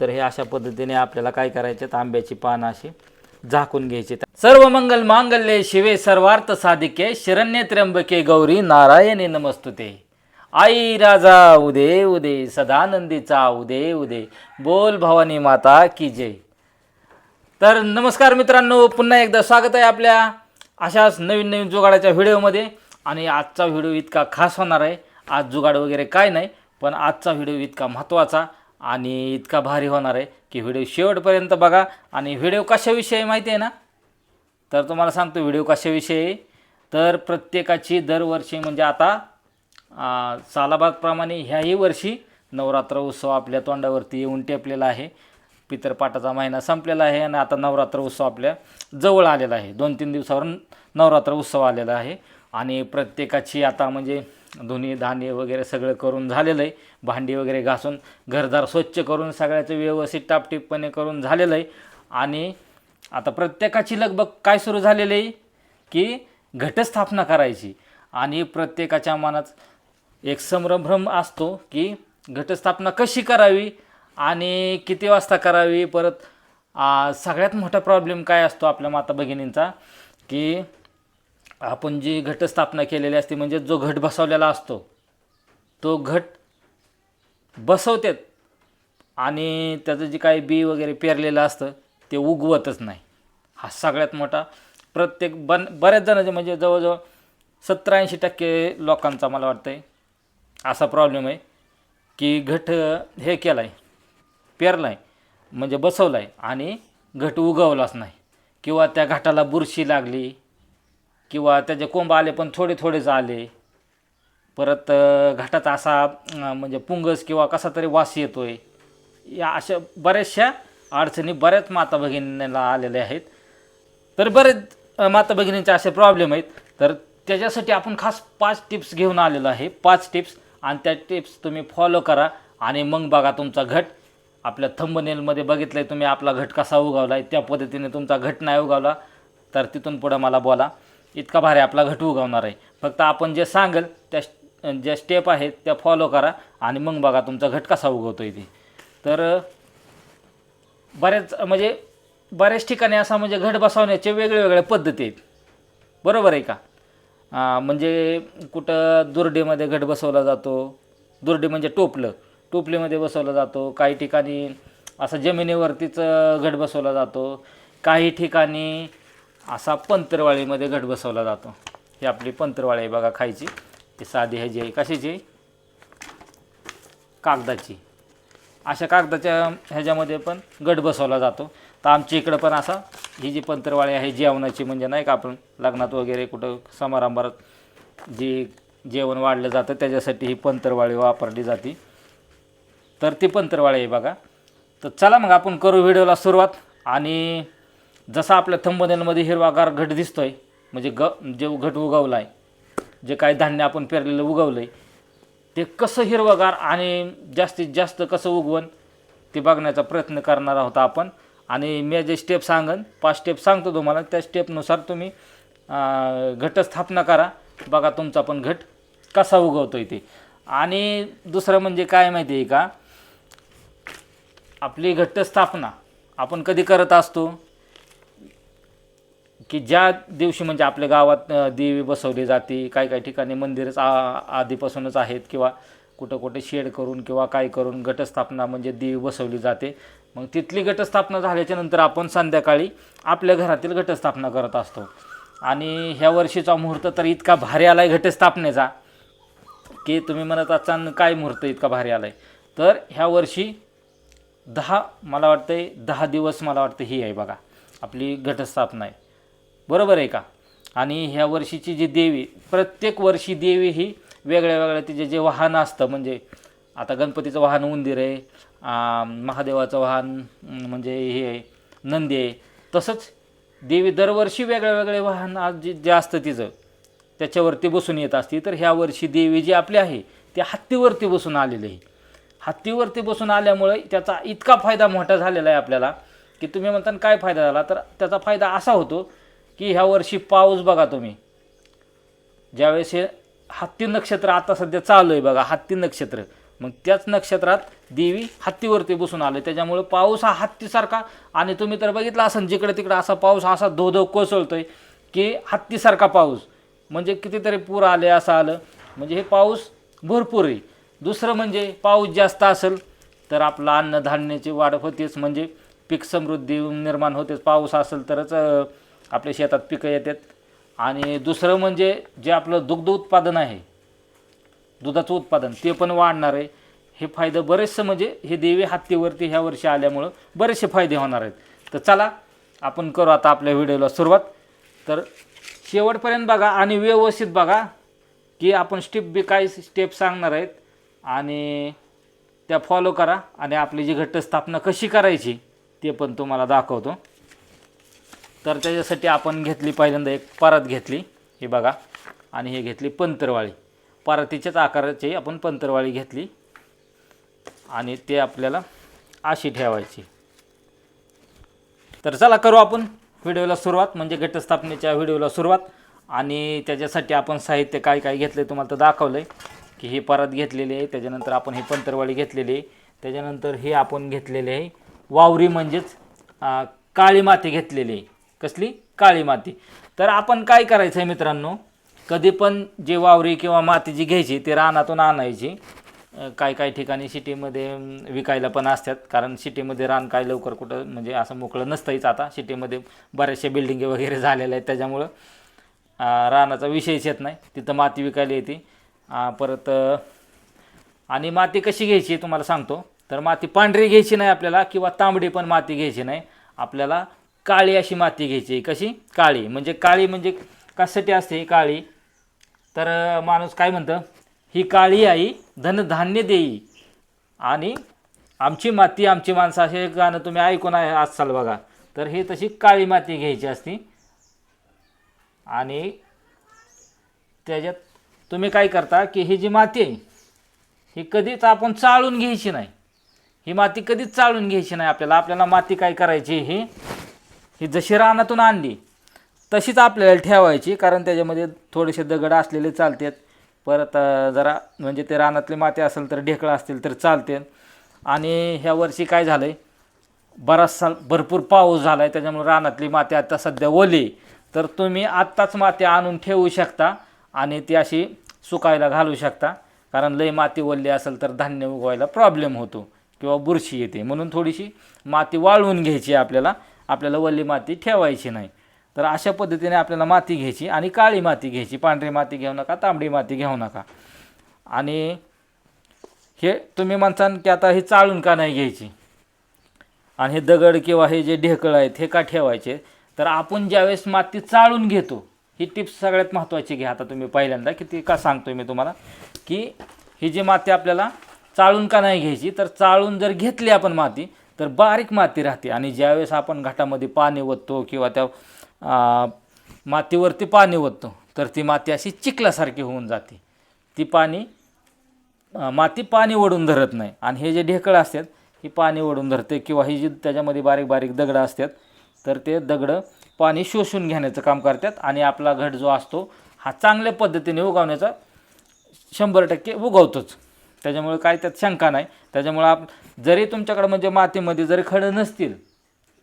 तर हे अशा पद्धतीने आपल्याला काय करायचे? तर आंब्याची पानं अशी झाकून घ्यायची. सर्व मंगल मांगल्ये शिवे सर्वार्थ साधिके शरण्य त्र्यंबके गौरी नारायणी नमस्तुते. आई राजा उदे उदे सदानंदीचा उदे उदे. बोल भवानी माता की जय. तर नमस्कार मित्रांनो पुन्हा एकदा स्वागत आहे आपल्या अशाच नवीन नवीन जुगाडाच्या व्हिडिओमध्ये. आणि आजचा व्हिडिओ इतका खास होणार आहे. आज जुगाड वगैरे काय नाही पण आजचा व्हिडिओ इतका महत्त्वाचा आणि इतका भारी होणार आहे की व्हिडिओ शेवटपर्यंत बघा. आणि व्हिडिओ कशाविषयी माहिती आहे ना? तर तुम्हाला सांगतो व्हिडिओ कशाविषयी. तर प्रत्येकाची दरवर्षी म्हणजे आता सालाबादप्रमाणे ह्याही वर्षी नवरात्र उत्सव आपल्या तोंडावरती येऊन टेपलेला आहे. पितरपाठाचा महिना संपलेला आहे आणि आता नवरात्र उत्सव आपल्या जवळ आलेला आहे. दोन तीन दिवसावर नवरात्र उत्सव आलेला आहे. आणि प्रत्येकाची आता म्हणजे धुणी धान्य वगैरे सगळं करून झालेलं आहे. भांडी वगैरे घासून घरदार स्वच्छ करून सगळ्याचं व्यवस्थित टापटीपपणे करून झालेलं आहे. आणि आता प्रत्येकाची लगबग काय सुरू झालेली आहे? की घटस्थापना करायची. आणि प्रत्येकाच्या मनात एक संभ्रम असतो की घटस्थापना कशी करावी आणि किती वाजता करावी? परत सगळ्यात मोठा प्रॉब्लेम काय असतो आपल्या माता भगिनींचा की आपण जी घटस्थापना केलेली असते म्हणजे जो घट बसवलेला असतो तो घट बसवतात आणि त्याचं जे काही बी वगैरे पेरलेलं असतं ते उगवतच नाही. हा सगळ्यात मोठा प्रत्येक बन बऱ्याच जणांचे म्हणजे जवळजवळ सत्तर ऐंशी टक्के लोकांचा मला वाटतं आहे असा प्रॉब्लेम आहे की घट हे केला आहे पेरला आहे म्हणजे बसवला आहे आणि घट उगवलाच नाही. किंवा त्या घाटाला बुरशी लागली किंवा त्याचे कोंब आले पण थोडे थोडेच आले परत अ, घाटात असा म्हणजे पुंगस किंवा कसा तरी वास येतो आहे या अशा बऱ्याचशा अडचणी बऱ्याच माता भगिनींना आलेल्या आहेत. तर बरेच माता भगिनींचे असे प्रॉब्लेम आहेत. तर त्याच्यासाठी आपण खास पाच टिप्स घेऊन आलेलो आहे. पाच टिप्स आणि त्या टिप्स तुम्ही फॉलो करा आणि मग बघा तुमचा घट. आपल्या थंबनेलमध्ये बघितलं आहे तुम्ही आपला घट कसा उगवला आहे त्या पद्धतीने तुमचा घट नाही उगवला तर तिथून पुढं मला बोला. इतका भारी आपला घट उगवणार आहे. फक्त आपण जे सांगेल त्या ज्या स्टेप आहेत त्या फॉलो करा आणि मग बघा तुमचा घट कसा उगवतो आहे ते. तर बऱ्याच म्हणजे बऱ्याच ठिकाणी असा म्हणजे घट बसवण्याचे वेगळेवेगळ्या पद्धती आहेत. बरोबर आहे का? म्हणजे कुठं दुर्डीमध्ये घट बसवला जातो. दुर्डी म्हणजे टोपलं. टोपलीमध्ये बसवला जातो. काही ठिकाणी असं जमिनीवरतीच घट बसवला जातो. काही ठिकाणी असा पंतरवाळीमध्ये घट बसवला जातो. ही आपली पंतरवाळी आहे बघा खायची. ती साधी ह्याची आहे. कशाची? कागदाची. अशा कागदाच्या ह्याच्यामध्ये पण गट बसवला जातो. तर आमच्या इकडं पण असा ही जी पंतरवाळी आहे जेवणाची म्हणजे नाही का आपण लग्नात वगैरे कुठं समारंभात जी जेवण वाढलं जातं त्याच्यासाठी ही पंतरवाळी वापरली जाते. तर ती पंतरवाळी आहे बघा. तर चला मग आपण करू व्हिडिओला सुरुवात आणि जसा आपल्या थंबनेलमध्ये हिरवागार घट दिसतोय म्हणजे ग जे घट उगवला आहे जे काही धान्य आपण पेरलेलं उगवलं आहे ते कसं हिरवगार आणि जास्तीत जास्त कसं उगवण ते बघण्याचा प्रयत्न करणार आहोत आपण. आणि मी जे स्टेप सांगन पाच स्टेप सांगतो तुम्हाला त्या स्टेपनुसार तुम्ही घटस्थापना करा. बघा तुमचा पण घट कसा उगवतो आहे ते. आणि दुसरं म्हणजे काय माहिती आहे का? आपली घटस्थापना आपण कधी करत असतो? की ज्या दिवशी म्हणजे आपल्या गावात देवी बसवली जाते काही काही ठिकाणी मंदिरच आ आधीपासूनच आहेत किंवा कुठं कुठे शेड करून किंवा काय करून घटस्थापना म्हणजे देवी बसवली जाते. मग तिथली घटस्थापना झाल्याच्यानंतर आपण संध्याकाळी आपल्या घरातील घटस्थापना करत असतो. आणि ह्या वर्षीचा मुहूर्त तर इतका भारी आला आहे घटस्थापनेचा की तुम्ही म्हणत असाल काय मुहूर्त इतका भारी आला आहे तर ह्या वर्षी दहा मला वाटतं दहा दिवस मला वाटतं ही आहे बघा आपली घटस्थापना आहे. बरोबर आहे का? आणि ह्या वर्षीची जी देवी प्रत्येक वर्षी देवी ही वेगळ्या वेगळ्या तिचे जे वाहन असतं म्हणजे आता गणपतीचं वाहन उंदीर आहे महादेवाचं वाहन म्हणजे हे आहे नंदी आहे तसंच देवी दरवर्षी वेगळ्या वेगळे वाहन आज जे जे असतं तिचं त्याच्यावरती बसून येत असते. तर ह्या वर्षी देवी जी आपली आहे ती हत्तीवरती बसून आलेली आहे. हत्तीवरती बसून आल्यामुळे त्याचा इतका फायदा मोठा झालेला आहे आपल्याला की तुम्ही म्हणता काय फायदा झाला? तर त्याचा फायदा असा होतो की ह्या वर्षी पाऊस बघा तुम्ही. ज्यावेळेस हे हत्ती नक्षत्र आता सध्या चालू आहे बघा हत्ती नक्षत्र. मग त्याच नक्षत्रात देवी हत्तीवरती बसून आले. त्याच्यामुळे पाऊस हा हत्तीसारखा आणि तुम्ही तर बघितला असेल जिकडे तिकडे असा पाऊस असा धो धो कोसळतोय की हत्तीसारखा पाऊस. म्हणजे कितीतरी पूर आले असं आलं. म्हणजे हे पाऊस भरपूर आहे. दुसरं म्हणजे पाऊस जास्त असेल तर आपलं अन्नधान्याची वाढ होतेच. म्हणजे पीक समृद्धी निर्माण होतेच. पाऊस असेल तरच आपल्या शेतात पिकं येतात. आणि दुसरं म्हणजे जे आपलं दुग्ध उत्पादन आहे दुधाचं उत्पादन ते पण वाढणार आहे. हे फायदे बरेचसे म्हणजे हे देवी हत्तीवरती ह्या वर्षी आल्यामुळं बरेचसे फायदे होणार आहेत. तर चला आपण करू आता आपल्या व्हिडिओला सुरुवात. तर शेवटपर्यंत बघा आणि व्यवस्थित बघा की आपण स्टेप बी काय स्टेप सांगणार आहेत. आणि त्या फॉलो करा आणि आपली जी घटस्थापना कशी करायची ते पण तुम्हाला दाखवतो. तर त्याच्यासाठी आपण घेतली पहिल्यांदा एक परत घेतली ही बघा. आणि हे घेतली पंतरवाळी. परातीच्याच आकाराची आपण पंतरवाळी घेतली. आणि ते आपल्याला अशी ठेवायची. तर चला करू आपण व्हिडिओला सुरुवात म्हणजे घटस्थापनेच्या व्हिडिओला सुरुवात. आणि त्याच्यासाठी आपण साहित्य काय काय घेतलं आहे तुम्हाला तर दाखवलं आहे की ही परत घेतलेली आहे त्याच्यानंतर आपण ही पंतरवाळी घेतलेली आहे त्याच्यानंतर हे आपण घेतलेले आहे. वावरी म्हणजेच काळी माती घेतलेली आहे. कसली? काळी माती. तर आपण काय करायचं आहे मित्रांनो? कधी पण जे वावरी किंवा माती जी घ्यायची ती रानातून आणायची. काय काय ठिकाणी सिटीमध्ये विकायला पण असतात. कारण सिटीमध्ये रान काय लवकर कुठं म्हणजे असं मोकळं नसतंच आता. सिटीमध्ये बऱ्याचशा बिल्डिंगे वगैरे झालेल्या आहेत. त्याच्यामुळं रानाचा विषयच येत नाही. तिथं माती विकायला येते. परत आणि माती कशी घ्यायची तुम्हाला सांगतो. तर माती पांढरी घ्यायची नाही आपल्याला किंवा तांबडी पण माती घ्यायची नाही. आपल्याला काळी अशी माती घ्यायची. कशी? काळी. म्हणजे काळी म्हणजे कशासाठी असते ही काळी. तर माणूस काय म्हणतं? ही काळी आई धनधान्य देई आणि आमची माती आमची माणसं असे गाणं तुम्ही ऐकून आहे असाल बघा. तर हे तशी काळी माती घ्यायची असती. आणि त्याच्यात तुम्ही काय करता की ही जी माती आहे ही कधीच आपण चाळून घ्यायची नाही. ही माती कधीच चाळून घ्यायची नाही आपल्याला. आपल्याला माती काय करायची ही? ही जशी रानातून आणली तशीच आपल्याला ठेवायची कारण त्याच्यामध्ये थोडेसे दगड असलेले चालतात. परत जरा म्हणजे ते रानातली माती असेल तर ढेकळं असतील तर चालते. आणि ह्या वर्षी काय झालं आहे बराचसा भरपूर पाऊस झाला आहे त्याच्यामुळे रानातली माती आता सध्या ओली तर तुम्ही आत्ताच माती आणून ठेवू शकता आणि ती अशी सुकायला घालू शकता कारण लई माती ओलली असेल तर धान्य उगवायला प्रॉब्लेम होतो किंवा बुरशी येते. म्हणून थोडीशी माती वाळवून घ्यायची आपल्याला आपल्याला वल्ली माती ठेवायची नाही. तर अशा पद्धतीने आपल्याला माती घ्यायची आणि काळी माती घ्यायची. पांढरी माती घेऊ नका तांबडी माती घेऊ नका. आणि हे तुम्ही म्हणसान की आता हे चाळून का नाही घ्यायची? आणि हे दगड किंवा हे जे ढेकळं आहेत हे का ठेवायचे? तर आपण ज्यावेळेस माती चाळून घेतो ही टिप्स सगळ्यात महत्त्वाची घ्या. आता तुम्ही पहिल्यांदा की ती का सांगतो मी तुम्हाला? की ही जी माती आपल्याला चाळून का नाही घ्यायची? तर चाळून जर घेतली आपण माती तर बारीक माती राहते. आणि ज्यावेळेस आपण घाटामध्ये पाणी ओततो किंवा त्या मातीवरती पाणी ओततो तर ती माती अशी चिखलासारखी होऊन जाते. ती पाणी माती पाणी ओढून धरत नाही. आणि हे जे ढेकळं असतात ही पाणी ओढून धरते किंवा ही जी त्याच्यामध्ये बारीक बारीक दगडं असतात तर ते दगडं पाणी शोषून घेण्याचं काम करतात आणि आपला घट जो असतो हा चांगल्या पद्धतीने उगवण्याचा शंभर टक्के उगवतोच. त्याच्यामुळे काय त्यात शंका नाही. त्याच्यामुळं आप जरी तुमच्याकडं म्हणजे मातीमध्ये जरी खडं नसतील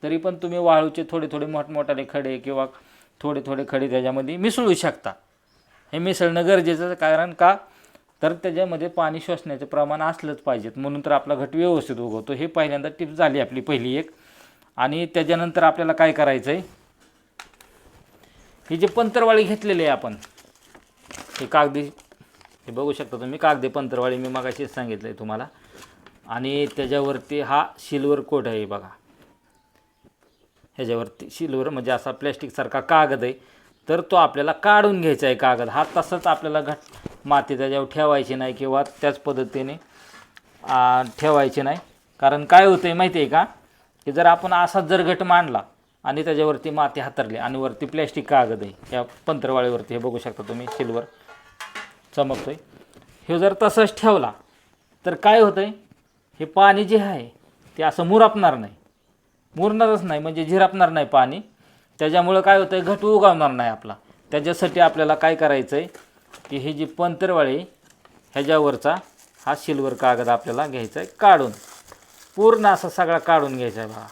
तरी पण तुम्ही वाळूचे थोडे थोडे मोठमोठाले खडे किंवा थोडे थोडे खडे त्याच्यामध्ये मिसळू शकता. हे मिसळणं गरजेचं कारण का? तर त्याच्यामध्ये पाणी शोषण्याचं प्रमाण असलंच पाहिजेत. म्हणून तर आपला घट व्यवस्थित उगवतो. हे पहिल्यांदा टिप्स झाली आपली पहिली एक. आणि त्याच्यानंतर आपल्याला काय करायचं आहे ही जे पंतरवाळी घेतलेली आहे आपण हे कागदी हे बघू शकता तुम्ही. कागदी पंतरवाळी मी मागाशीच सांगितलं आहे तुम्हाला. आणि त्याच्यावरती हा सिल्वर कोट आहे बघा. ह्याच्यावरती सिल्वर म्हणजे असा प्लॅस्टिकसारखा कागद आहे. तर तो आपल्याला काढून घ्यायचा आहे कागद. हा तसंच आपल्याला घट माती त्याच्यावर ठेवायची नाही किंवा त्याच पद्धतीने ठेवायची नाही. कारण काय होतं आहे माहिती आहे का? की जर आपण असाच जर घट मांडला आणि त्याच्यावरती माती हातरली आणि वरती प्लॅस्टिक कागद आहे या पंतरवाळीवरती हे बघू शकता तुम्ही सिल्वर चमकतोय. हे जर तसंच ठेवला तर काय होतं आहे हे पाणी जे आहे ते असं मुरापणार नाही. मुरणारच नाही म्हणजे झिरपणार नाही पाणी. त्याच्यामुळं काय होतं आहे घट उगवणार नाही आपला. त्याच्यासाठी आपल्याला काय करायचं आहे की ही जी पंतरवाळी ह्याच्यावरचा हा सिल्वर कागद आपल्याला घ्यायचा आहे काढून. पूर्ण असा सगळा काढून घ्यायचा आहे बघा.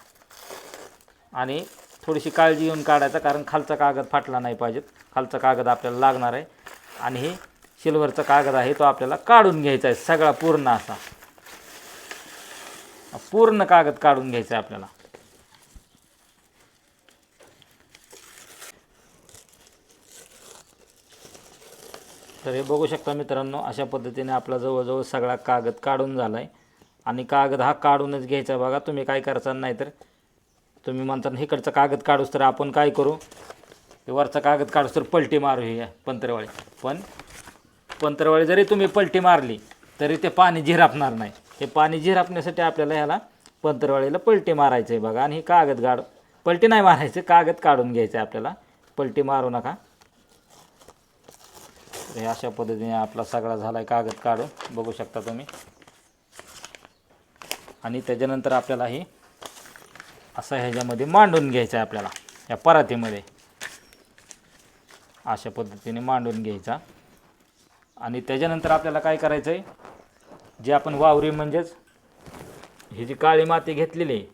आणि थोडीशी काळजी घेऊन काढायचा कारण खालचा कागद फाटला नाही पाहिजेत. खालचा कागद आपल्याला लागणार आहे. आणि हे सिल्वरचा कागद आहे तो आपल्याला काढून घ्यायचा आहे सगळा पूर्ण असा. पूर्ण कागद काढून घ्यायचा आहे आपल्याला. तर हे बघू शकता मित्रांनो अशा पद्धतीने आपला जवळजवळ सगळा कागद काढून झाला आहे आणि कागद हा काढूनच घ्यायचा बघा तुम्ही काय करायचा नाही तर. तुम्ही म्हणता ना, इकडचा कागद काढूस तर आपण काय करू? वरचा कागद काढूस तर पलटी मारू हे पंतरवाळी पण पंतरवाळी जरी तुम्ही पलटी मारली तरी ते पाणी झिरापणार नाही. हे पाणी झिरापण्यासाठी आपल्याला ह्याला पंतरवाळीला पलटी मारायचं आहे बघा. आणि हे कागद गाड पलटी नाही मारायचं कागद काढून घ्यायचं आहे आपल्याला. पलटी मारू नका. हे अशा पद्धतीने आपला सगळा झाला आहे कागद काढून. बघू शकता तुम्ही. आणि त्याच्यानंतर आपल्याला हे असं ह्याच्यामध्ये मांडून घ्यायचं आहे आपल्याला या परातीमध्ये. अशा पद्धतीने मांडून घ्यायचा. आणि त्याच्यानंतर आपल्याला काय करायचं आहे जे आपण वावरी म्हणजेच ही जी काळी माती घेतलेली आहे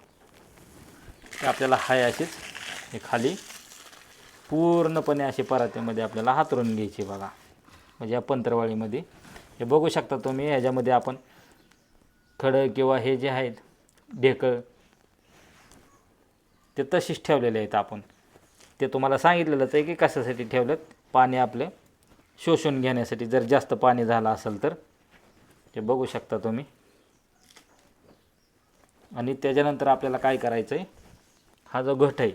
ती आपल्याला हाय अशीच हे खाली पूर्णपणे अशी परातीमध्ये आपल्याला हातरून घ्यायची बघा. म्हणजे या पंतरवाळीमध्ये हे बघू शकता तुम्ही ह्याच्यामध्ये आपण खडं किंवा हे जे आहेत ढेकळ ते तशीच ठेवलेले आहेत आपण. ते तुम्हाला सांगितलेलंच आहे की कशासाठी ठेवलेत? पाणी आपले शोषून घेण्यासाठी जर जास्त पाणी झालं असेल तर ते बघू शकता तुम्ही. आणि त्याच्यानंतर आपल्याला काय करायचं आहे हा जो घट आहे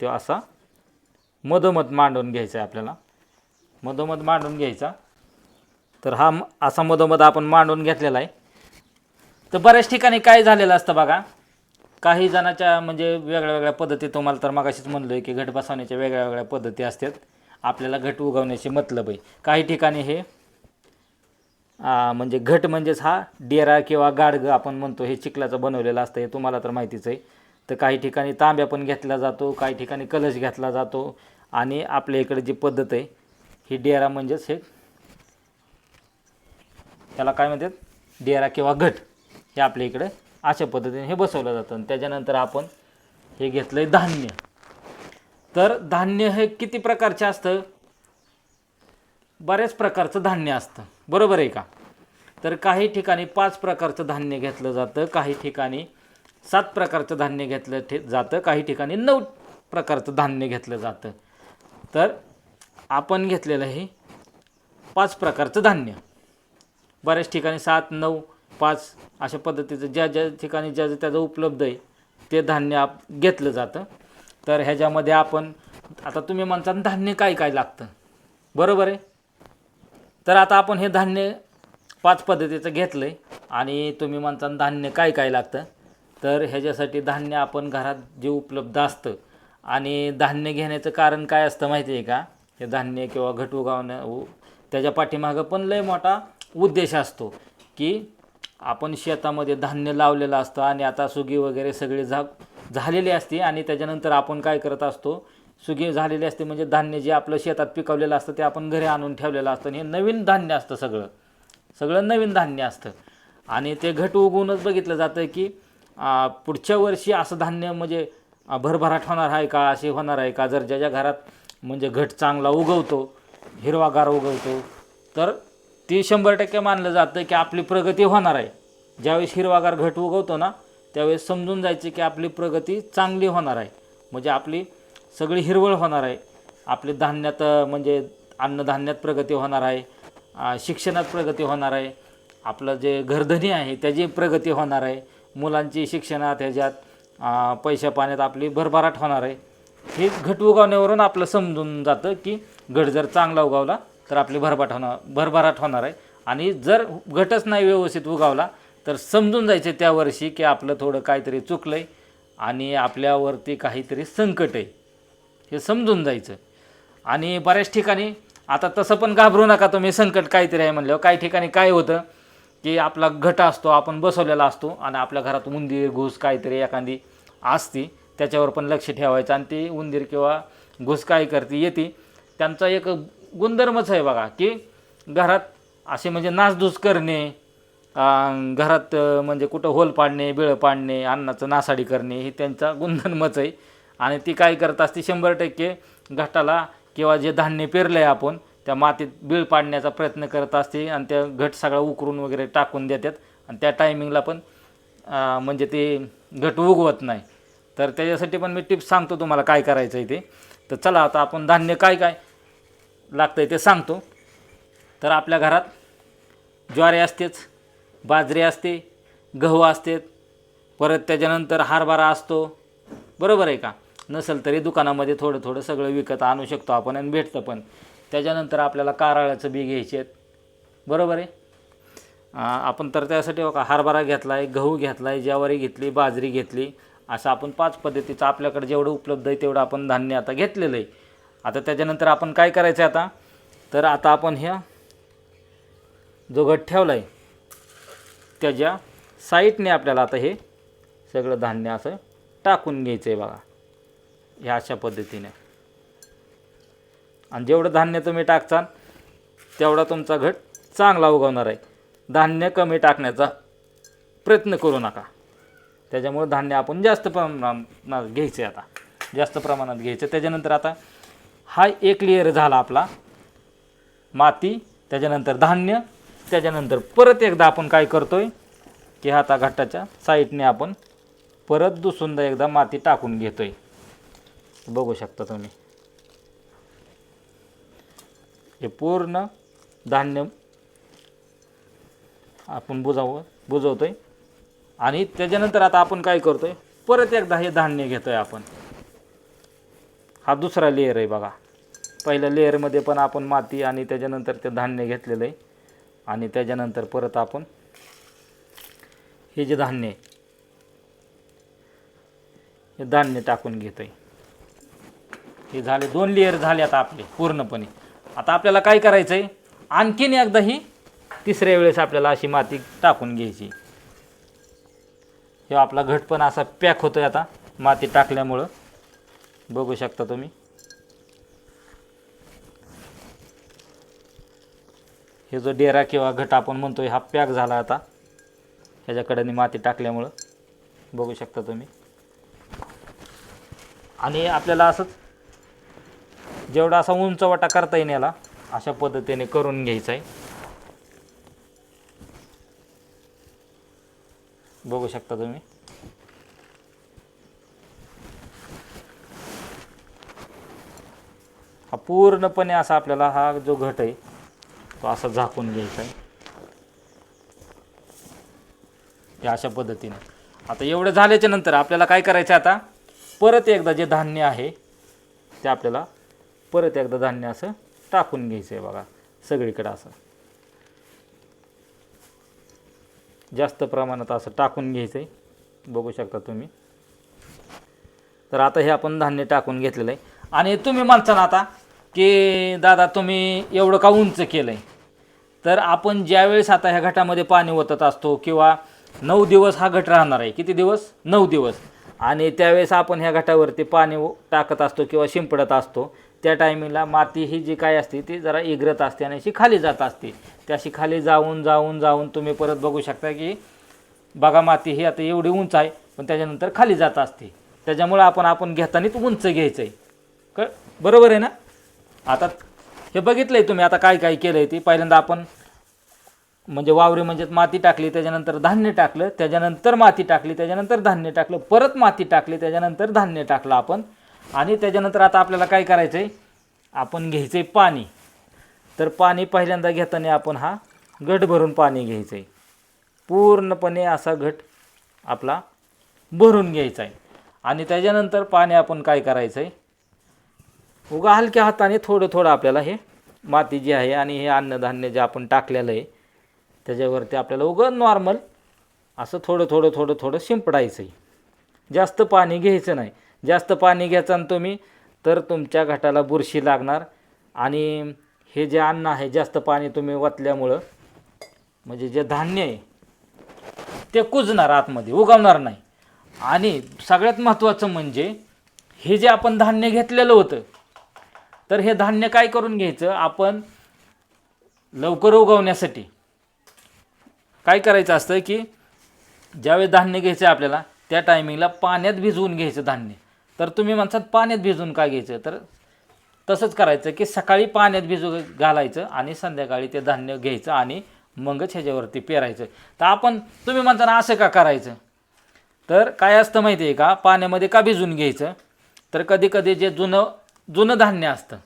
तो असा मधोमध मांडून घ्यायचा आहे आपल्याला. मधोमध मांडून घ्यायचा. तर हा म- असा मधोमध आपण मांडून घेतलेला आहे. तर बऱ्याच ठिकाणी काय झालेलं असतं बघा. काही जणाच्या म्हणजे वेगळ्या वेगळ्या पद्धती तुम्हाला तर मगाशीच म्हणलो आहे की घट बसवण्याच्या वेगळ्या वेगळ्या पद्धती असतात. आपल्याला घट उगवण्याचे मतलब आहे. काही ठिकाणी हे म्हणजे घट म्हणजेच हा डेरा किंवा गाडगं आपण म्हणतो हे चिखलाचं बनवलेलं असतं हे तुम्हाला तर माहितीच आहे. तर काही ठिकाणी तांब्या पण घेतला जातो काही ठिकाणी कलश घेतला जातो आणि आपल्या इकडे जी पद्धत आहे ही डेरा म्हणजेच हे त्याला काय म्हणतात? डेरा किंवा घट हे आपल्या इकडे अशा पद्धतीने हे बसवलं जातं. आणि त्याच्यानंतर आपण हे घेतलं आहे धान्य. तर धान्य हे किती प्रकारचे असतं? बऱ्याच प्रकारचं धान्य असतं. बरोबर आहे का? तर काही ठिकाणी पाच प्रकारचं धान्य घेतलं जातं काही ठिकाणी सात प्रकारचं धान्य घेतलं ठे जातं काही ठिकाणी नऊ प्रकारचं धान्य घेतलं जातं. तर आपण घेतलेलं हे पाच प्रकारचं धान्य. बऱ्याच ठिकाणी सात नऊ पाच अशा पद्धतीचं ज्या ज्या ठिकाणी ज्या ज्या त्याचं उपलब्ध आहे ते धान्य आप घेतलं जातं. तर ह्याच्यामध्ये आपण आता तुम्ही म्हणता धान्य काय काय लागतं? बरोबर आहे? तर आता आपण हे धान्य पाच पद्धतीचं घेतलं आहे आणि तुम्ही म्हणता धान्य काय काय लागतं? तर ह्याच्यासाठी धान्य आपण घरात जे उपलब्ध असतं आणि धान्य घेण्याचं कारण काय असतं माहिती आहे का? हे धान्य किंवा घट उगावणं त्याच्या पाठीमागं पण लय मोठा उद्देश असतो की आपण शेतामध्ये धान्य लावलेलं असतं आणि आता सुगी वगैरे सगळी झाग झालेली असते आणि त्याच्यानंतर आपण काय करत असतो सुगी झालेली असते म्हणजे धान्य जे आपलं शेतात पिकवलेलं असतं ते आपण घरी आणून ठेवलेलं असतं आणि हे नवीन धान्य असतं सगळं. सगळं नवीन धान्य असतं. आणि ते घट उगवूनच बघितलं जातं की पुढच्या वर्षी असं धान्य म्हणजे भरभराट होणार आहे का असे होणार आहे का? जर ज्याच्या घरात म्हणजे घट चांगला उगवतो हिरवागार उगवतो तर ते शंभर टक्के मानलं जातं की आपली प्रगती होणार आहे. ज्यावेळेस हिरवागार घट उगवतो ना त्यावेळेस समजून जायचे की आपली प्रगती चांगली होणार आहे. म्हणजे आपली सगळी हिरवळ होणार आहे. आपली धान्यात म्हणजे अन्नधान्यात प्रगती होणार आहे. शिक्षणात प्रगती होणार आहे. आपलं जे घरधनी आहे त्याची प्रगती होणार आहे. मुलांची शिक्षणात ह्याच्यात पैशा पाण्यात आपली भरभराट होणार आहे. हे घट उगवण्यावरून आपलं समजून जातं की घट जर चांगला उगवला तर आपली भरभाट होणार भरभराट होणार आहे. आणि जर घटच नाही व्यवस्थित उगावला तर समजून जायचं त्या वर्षी की आपलं थोडं काहीतरी चुकलं आहे आणि आपल्यावरती काहीतरी संकट आहे. हे समजून जायचं. आणि बऱ्याच ठिकाणी आता तसं पण घाबरू नका तुम्ही संकट काहीतरी आहे म्हणल्यावर. काही ठिकाणी काय होतं की आपला घट असतो आपण बसवलेला असतो आणि आपल्या घरात उंदीर घुस काहीतरी एखादी असती त्याच्यावर पण लक्ष ठेवायचं आणि ती उंदीर किंवा घुस काय करते येते. त्यांचा एक गुणधर्मच आहे बघा की घरात असे म्हणजे नासधूस करणे घरात म्हणजे कुठं होल पाडणे बिळं पाडणे अन्नाचं नासाडी करणे हे त्यांचा गुणधर्मच आहे. आणि ती काय करत असते शंभर टक्के घटाला किंवा जे धान्य पेरलं आहे आपण त्या मातीत बीळ पाडण्याचा प्रयत्न करत असते आणि त्या घट सगळा उकरून वगैरे टाकून देतात. आणि त्या टायमिंगला पण म्हणजे ते घट उगवत नाही. तर त्याच्यासाठी पण मी टिप्स सांगतो तुम्हाला काय करायचं आहे ते. तर चला आता आपण धान्य काय काय लागतं आहे ते सांगतो. तर आपल्या घरात ज्वारी असतेच बाजरी असते गहू असतेत परत त्याच्यानंतर हरभरा असतो. बरोबर आहे का? नसेल तरी दुकानामध्ये थोडं थोडं सगळं विकत आणू शकतो आपण आणि भेटतं पण. त्याच्यानंतर आपल्याला कारळाचं बी घ्यायचे आहेत. बरोबर आहे? आपण तर त्यासाठी हो बघा हरभरा घेतला आहे गहू घेतला आहे ज्वारी घेतली बाजरी घेतली. असं आपण पाच पद्धतीचं आपल्याकडे जेवढं उपलब्ध आहे तेवढं आपण धान्य आता घेतलेलं आहे. आता त्याच्यानंतर आपण काय करायचं आहे आता? तर आता आपण ह्या जो गट ठेवला आहे त्याच्या साईडने आपल्याला आता हे सगळं धान्य असं टाकून घ्यायचं आहे बघा. ह्या अशा पद्धतीने. आणि जेवढं धान्य तुम्ही टाकचाल तेवढा तुमचा घट चांगला उगवणार आहे. धान्य कमी टाकण्याचा प्रयत्न करू नका. त्याच्यामुळे धान्य आपण जास्त प्रमाणात घ्यायचं आहे आता. जास्त प्रमाणात घ्यायचं त्याच्यानंतर आता हा एक लेअर झाला आपला. माती त्याच्यानंतर धान्य त्याच्यानंतर परत एकदा आपण काय करतोय की हाता घट्टाच्या साईडने आपण परत दुसुंदा एकदा माती टाकून घेतोय. बघू शकता तुम्ही. हे पूर्ण धान्य आपण बुजावं बुजवतोय. आणि त्याच्यानंतर आता आपण काय करतोय परत एकदा हे धान्य घेतोय आपण. हा दुसरा लेअर आहे बघा. पहिल्या लेअरमध्ये पण आपण माती आणि त्याच्यानंतर ते धान्य घेतलेलं आहे. आणि त्याच्यानंतर परत आपण हे जे धान्य आहे हे धान्य टाकून घेतोय. हे झाले दोन लेअर झाले आता आपले पूर्णपणे. आता आपल्याला काय करायचं आहे आणखीन एकदा ही तिसऱ्या वेळेस आपल्याला अशी माती टाकून घ्यायची. हे आपला घट पण असा पॅक होतोय आता माती टाकल्यामुळं. बघू शकता तुम्ही. हे जो डेरा किंवा घट आपण म्हणतोय हा पॅक झाला आता. ह्याच्याकडे माती टाकल्यामुळं. बघू शकता तुम्ही. आणि आपल्याला असंच जेवढा असा उंच वाटा करता येईल याला अशा पद्धतीने करून घ्यायचं आहे बघू शकता तुम्ही. हा पूर्णपणे असा आपल्याला हा जो घट आहे तो असा झाकून घ्यायचा. आहे या अशा पद्धतीने. आता एवढं झाल्याच्यानंतर आपल्याला काय करायचं आता? परत एकदा जे धान्य आहे ते आपल्याला परत एकदा धान्य असं टाकून घ्यायचं आहे बघा सगळीकडं असं. जास्त प्रमाणात असं टाकून घ्यायचं आहे बघू शकता तुम्ही. तर आता हे आपण धान्य टाकून घेतलेलं आहे. आणि तुम्ही म्हणता ना आता की दादा तुम्ही एवढं का उंच केलं आहे तर आपण ज्यावेळेस आता ह्या घटामध्ये पाणी ओतत असतो किंवा नऊ दिवस हा घट राहणार आहे. किती दिवस? नऊ दिवस. आणि त्यावेळेस आपण ह्या घटावरती पाणी टाकत असतो किंवा शिंपडत असतो. त्या टायमिंगला माती ही जी काय असते ती जरा इगरत असते आणि अशी खाली जात असते. त्याशी अशी खाली जाऊन जाऊन जाऊन तुम्ही परत बघू शकता की बघा माती ही आता एवढी उंच आहे पण त्याच्यानंतर खाली जात असते. त्याच्यामुळं आपण आपण घेतानाच उंच घ्यायचं आहे क बरोबर आहे ना? आता हे बघितलं आहे तुम्ही आता काय काय केलं आहे ते. पहिल्यांदा आपण म्हणजे वावरी म्हणजे माती टाकली त्याच्यानंतर धान्य टाकलं त्याच्यानंतर माती टाकली त्याच्यानंतर धान्य टाकलं परत माती टाकली त्याच्यानंतर धान्य टाकलं आपण. आणि त्याच्यानंतर आता आपल्याला काय करायचं आहे आपण घ्यायचं आहे पाणी. तर पाणी पहिल्यांदा घेताना आपण हा घट भरून पाणी घ्यायचं आहे पूर्णपणे असा घट आपला भरून घ्यायचा आहे आणि त्याच्यानंतर पाणी आपण काय करायचं आहे उगा हलक्या हाताने थोडं थोडं आपल्याला हे माती जी आहे आणि हे अन्नधान्य जे आपण टाकलेलं आहे त्याच्यावरती आपल्याला उगं नॉर्मल असं थोडं थोडं थोडं थोडं शिंपडायचं आहे जास्त पाणी घ्यायचं नाही. जास्त पाणी घ्यायचा आणि तुम्ही तर तुमच्या घटाला बुरशी लागणार आणि हे जे अन्न आहे जास्त पाणी तुम्ही वतल्यामुळं म्हणजे जे धान्य आहे ते कुजणार आतमध्ये उगवणार नाही. आणि सगळ्यात महत्त्वाचं म्हणजे हे जे आपण धान्य घेतलेलं होतं तर हे धान्य काय करून घ्यायचं? आपण लवकर उगवण्यासाठी. काय करायचं असतं की ज्यावेळेस धान्य घ्यायचं आहे आपल्याला त्या टायमिंगला पाण्यात भिजवून घ्यायचं धान्य. तर तुम्ही म्हणतात पाण्यात भिजवून का घ्यायचं? तर तसंच करायचं की सकाळी पाण्यात भिजू घालायचं आणि संध्याकाळी ते धान्य घ्यायचं आणि मगच ह्याच्यावरती पेरायचं. तर आपण तुम्ही म्हणता ना असं का करायचं? तर काय असतं माहिती आहे का? पाण्यामध्ये का भिजून घ्यायचं? तर कधी कधी जे जुनं जुनं धान्य असतं.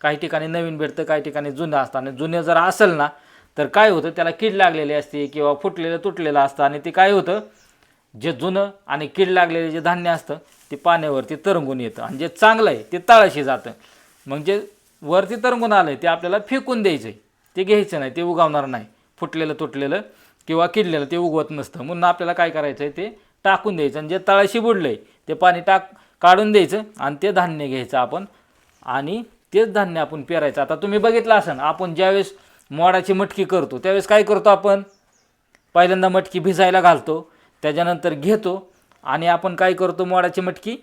काही ठिकाणी नवीन भेटतं काही ठिकाणी जुनं असतं. आणि जुनं जर असेल ना तर काय होतं? त्याला कीड लागलेली असते किंवा फुटलेलं तुटलेलं असतं. आणि ते काय होतं? जे जुनं आणि कीड लागलेलं जे धान्य असतं ते पाण्यावरती तरंगून येतं. आणि जे चांगलं आहे ते तळाशी जातं. मग जे वरती तरंगून आलं आहे ते आपल्याला फेकून द्यायचं आहे ते घ्यायचं नाही ते उगवणार नाही. फुटलेलं तुटलेलं किंवा किडलेलं ते उगवत नसतं. म्हणून आपल्याला काय करायचं आहे ते टाकून द्यायचं. आणि जे तळाशी बुडलं आहे ते पाणी टाक काढून द्यायचं आणि ते धान्य घ्यायचं आपण आणि तेच धान्य आपण पेरायचं. आता तुम्ही बघितलं असेल आपण ज्यावेळेस मोडाची मटकी करतो त्यावेळेस काय करतो आपण? पहिल्यांदा मटकी भिजायला घालतो त्याच्यानंतर घेतो आणि आपण काय करतो मोडाची मटकी?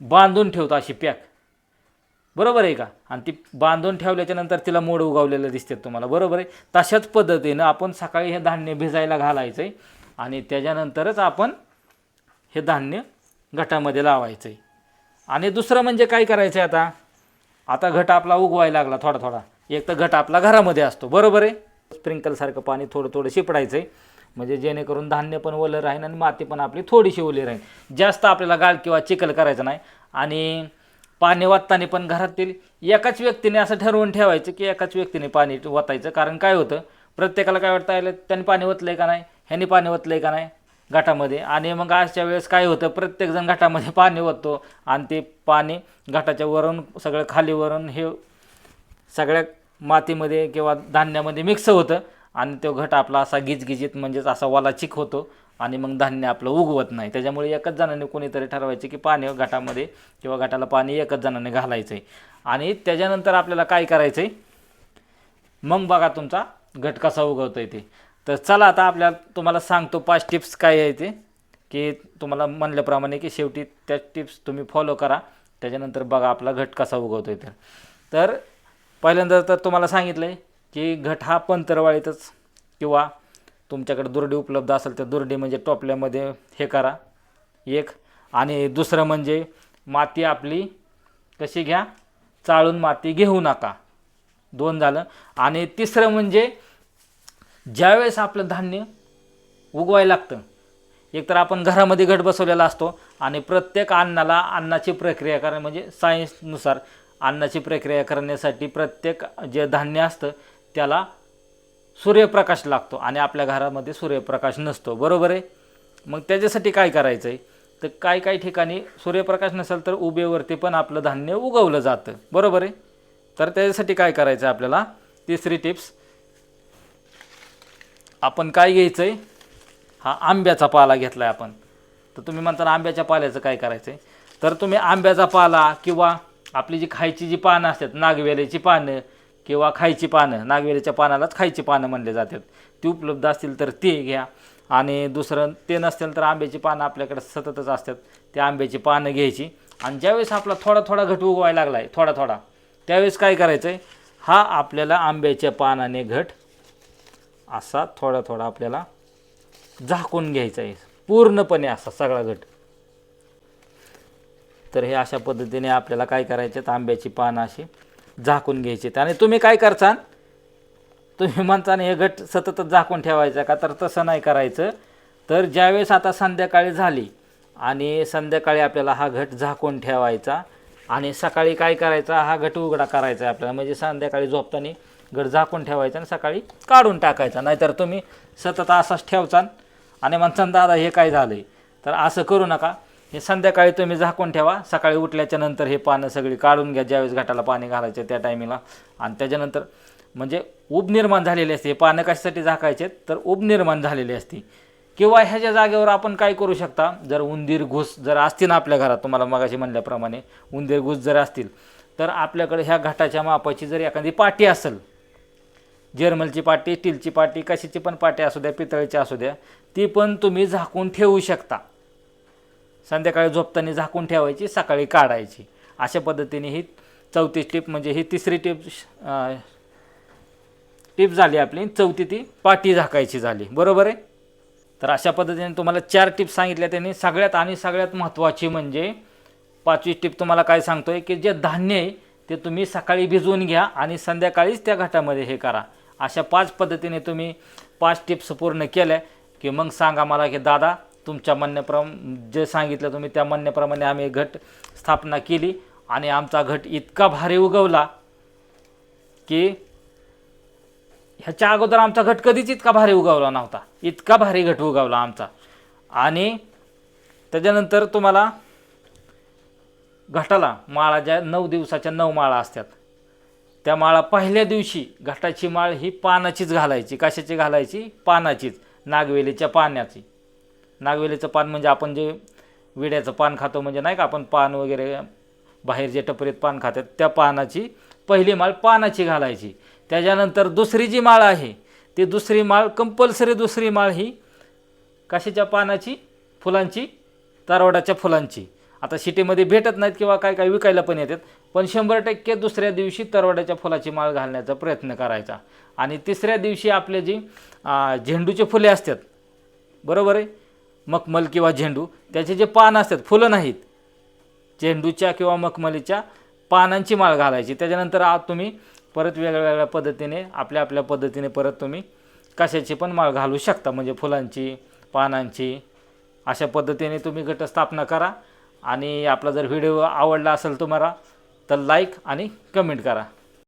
बांधून ठेवतो अशी पॅक. बरोबर आहे का? आणि ती बांधून ठेवल्याच्यानंतर तिला मोड उगवलेलं दिसते तुम्हाला. बरोबर आहे? तशाच पद्धतीनं आपण सकाळी हे धान्य भिजायला घालायचं आहे आणि त्याच्यानंतरच आपण हे धान्य गटामध्ये लावायचं आहे आणि दुसरं म्हणजे काय करायचं आहे आता? आता घट आपला उगवायला लागला थोडा थोडा. एक तर घट आपला घरामध्ये असतो. बरोबर आहे? स्प्रिंकलसारखं पाणी थोडं थोडं शिपडायचं आहे म्हणजे जेणेकरून धान्य पण ओलं राहील आणि माती पण आपली थोडीशी ओली राहील जास्त आपल्याला गाळ किंवा चिखल करायचं नाही. आणि पाणी वाचताना पण घरातील एकाच व्यक्तीने असं ठरवून ठेवायचं की एकाच व्यक्तीने पाणी वाचायचं कारण काय होतं? प्रत्येकाला काय वाटतं? आलं त्यांनी पाणी ओतलं का नाही? ह्यांनी पाणी ओतलं आहे का नाही? घाटामध्ये. आणि मग अशा वेळेस काय होतं प्रत्येकजण घाटामध्ये पाणी ओततो. आणि ते पाणी घाटाच्या वरून सगळं खालीवरून हे सगळ्या मातीमध्ये किंवा धान्यामध्ये मिक्स होतं. आणि तो घट आपला असा गिजगिजीत म्हणजेच असा वाला चिक होतो. आणि मग धान्य आपलं उगवत नाही. त्याच्यामुळे एकच जणाने कोणीतरी ठरवायचे की पाणी घाटामध्ये किंवा घाटाला पाणी एकच जणाने घालायचं आहे आणि त्याच्यानंतर आपल्याला काय करायचं आहे मग बघा तुमचा घट कसा उगवतो आहे ते. तर चला आता आपल्याला तुम्हाला सांगतो पाच टिप्स काय आहे ते की तुम्हाला म्हणल्याप्रमाणे की शेवटी त्या टिप्स तुम्ही फॉलो करा. त्याच्यानंतर बघा आपला घट कसा उगवतो आहे तर. तर पहिल्यांदा तर तुम्हाला सांगितलं आहे की घट हा पंतरवाळीतच किंवा तुमच्याकडे दुर्डी उपलब्ध असेल तर दुर्डी म्हणजे टोपल्यामध्ये हे करा. एक आणि दुसरं म्हणजे माती आपली कशी घ्या? चाळून माती घेऊ नका. दोन झालं. आणि तिसरं म्हणजे ज्यावेळेस आपलं धान्य उगवायला लागतं एकतर आपण घरामध्ये घट बसवलेला असतो आणि प्रत्येक अन्नाला अन्नाची प्रक्रिया करणं म्हणजे सायन्सनुसार अन्नाची प्रक्रिया करण्यासाठी प्रत्येक जे धान्य असतं त्याला सूर्यप्रकाश लागतो आणि आपल्या घरामध्ये सूर्यप्रकाश नसतो. बरोबर आहे? मग त्याच्यासाठी काय करायचं आहे तर काही काही ठिकाणी सूर्यप्रकाश नसेल तर उभेवरती पण आपलं धान्य उगवलं जातं. बरोबर आहे? तर त्याच्यासाठी काय करायचं आहे आपल्याला? तिसरी टिप्स आपण काय घ्यायचं आहे हा आंब्याचा पाला घेतला आहे आपण. तर तुम्ही म्हणता आंब्याच्या पाल्याचं काय करायचं आहे तर तुम्ही आंब्याचा पाला किंवा आपली जी खायची जी पानं असतात नागवेलीची पानं किंवा खायची पानं नागवेलीच्या पानालाच खायची पानं म्हणले जातात. ती उपलब्ध असतील तर ते घ्या. आणि दुसरं ते नसतील तर आंब्याची पानं आपल्याकडे सततच असतात. ते आंब्याची पानं घ्यायची. आणि ज्यावेळेस आपला थोडा थोडा घट उगवायला लागला आहे थोडा थोडा त्यावेळेस काय करायचं आहे हा आपल्याला आंब्याच्या पानाने घट असा थोडा थोडा आपल्याला झाकून घ्यायचा आहे. पूर्णपणे असा सगळा घट. तर हे अशा पद्धतीने आपल्याला काय करायचे तर आंब्याची पानं अशी झाकून घ्यायची आणि तुम्ही काय करचान तुम्ही म्हणता हे घट सततच झाकून ठेवायचं का? तर तसं नाही करायचं. तर ज्यावेळेस आता संध्याकाळी झाली आणि संध्याकाळी आपल्याला हा घट झाकून ठेवायचा आणि सकाळी काय करायचा? हा घट उघडा करायचा आहे आपल्याला. म्हणजे संध्याकाळी झोपताना घट झाकून ठेवायचा आणि सकाळी काढून टाकायचा. नाहीतर तुम्ही सतत असाच ठेवचाल आणि म्हणसान दादा हे काय झालं आहे तर असं करू नका. हे संध्याकाळी तुम्ही झाकून ठेवा. सकाळी उठल्याच्या नंतर हे पानं सगळी काढून घ्या. ज्यावेळेस घाटाला पाणी घालायचं त्या टायमिंगला. आणि त्याच्यानंतर म्हणजे उब निर्माण झालेली असते. हे पानं कशासाठी झाकायचे तर उब निर्माण झालेली असते. किंवा ह्याच्या जागेवर आपण काय करू शकता? जर उंदीर घुस जर असतील ना आपल्या घरात तुम्हाला मगाशी म्हणल्याप्रमाणे उंदीर घुस जर असतील तर आपल्याकडे ह्या घाटाच्या मापाची जर एखादी पाटी असेल जर्मलची पाटी स्टीलची पाटी कशाची पण पाटी असू द्या पितळेची असू द्या ती पण तुम्ही झाकून ठेवू शकता. संध्याकाळी झोपताना झाकून ठेवायची सकाळी काढायची. अशा पद्धतीने ही चौथी टिप म्हणजे ही तिसरी टिप टिप झाली आपली. चौथी ती पाटी झाकायची झाली. बरोबर आहे? तर अशा पद्धतीने तुम्हाला चार टिप्स सांगितल्या त्यांनी. सगळ्यात आणि सगळ्यात महत्त्वाची म्हणजे पाचवी टिप तुम्हाला काय सांगतोय की जे धान्य आहे ते तुम्ही सकाळी भिजवून घ्या आणि संध्याकाळीच त्या घाटामध्ये हे करा. अशा पाच पद्धतीने तुम्ही पाच टिप्स पूर्ण केल्या की मग सांगा मला की दादा तुमच्या म्हणण्याप्रम जे सांगितलं तुम्ही त्या म्हणण्याप्रमाणे आम्ही घट स्थापना केली आणि आमचा घट इतका भारी उगवला की ह्याच्या अगोदर आमचा घट कधीच इतका भारी उगवला नव्हता. इतका भारी घट उगवला आमचा. आणि त्याच्यानंतर तुम्हाला घटाला माळा ज्या नऊ दिवसाच्या नऊ माळा असतात. त्या माळा पहिल्या दिवशी घटाची माळ ही पानाचीच घालायची. कशाची घालायची? पानाचीच. नागवेलीच्या पाण्याची. नागवेलीचं पान म्हणजे आपण जे विड्याचं पान खातो म्हणजे नाही का आपण पान वगैरे बाहेर जे टपरीत पान खातात त्या पानाची पहिली माळ पानाची घालायची. त्याच्यानंतर दुसरी जी माळ आहे ती दुसरी माळ कंपल्सरी दुसरी माळ ही काशीच्या पानाची फुलांची तारवडाच्या फुलांची. आता सिटीमध्ये भेटत नाहीत किंवा काय काय विकायला पण येतात पण शंभर टक्के दुसऱ्या दिवशी तरवड्याच्या फुलाची माळ घालण्याचा प्रयत्न करायचा. आणि तिसऱ्या दिवशी आपले जी झेंडूचे फुले असतात बरोबर आहे? मखमल किंवा झेंडू त्याचे जे पान असतात फुलं नाहीत. झेंडूच्या किंवा मखमलीच्या पानांची माळ घालायची. त्याच्यानंतर आज तुम्ही परत वेगळ्या वेगळ्या पद्धतीने आपल्या आपल्या पद्धतीने परत तुम्ही कशाची पण माळ घालू शकता. म्हणजे फुलांची पानांची अशा पद्धतीने तुम्ही घटस्थापना करा. आणि आपला जर व्हिडिओ आवडला असेल तुम्हाला तर लाईक आणि कमेंट करा.